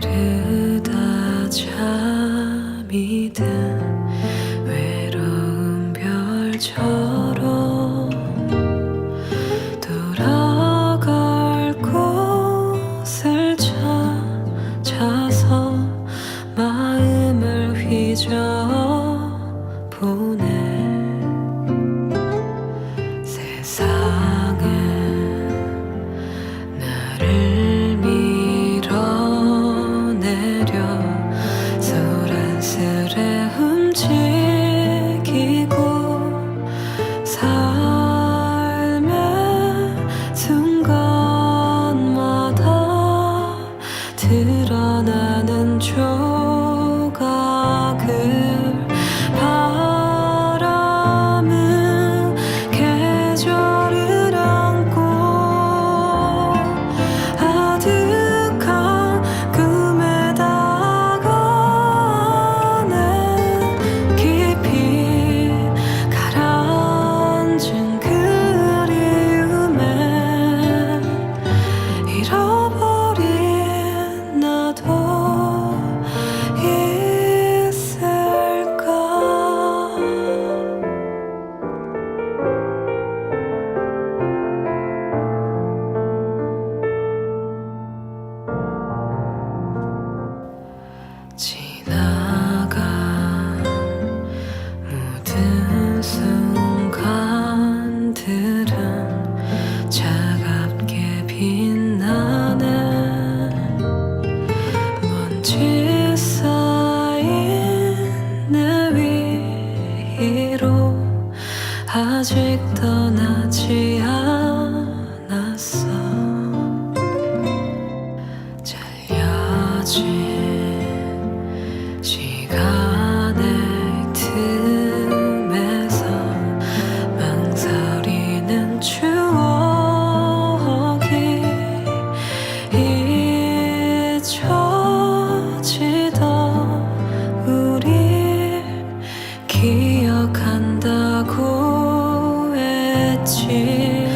르다 잠이 든 외로운 별처럼 돌아갈 곳을 찾아서 마음을 휘저어 보네. 그래 움직이고 삶의 순간마다 드러나는 조 순간들은 차갑게 빛나네 먼지 쌓인 내 위로 아직 떠나지 않아 같이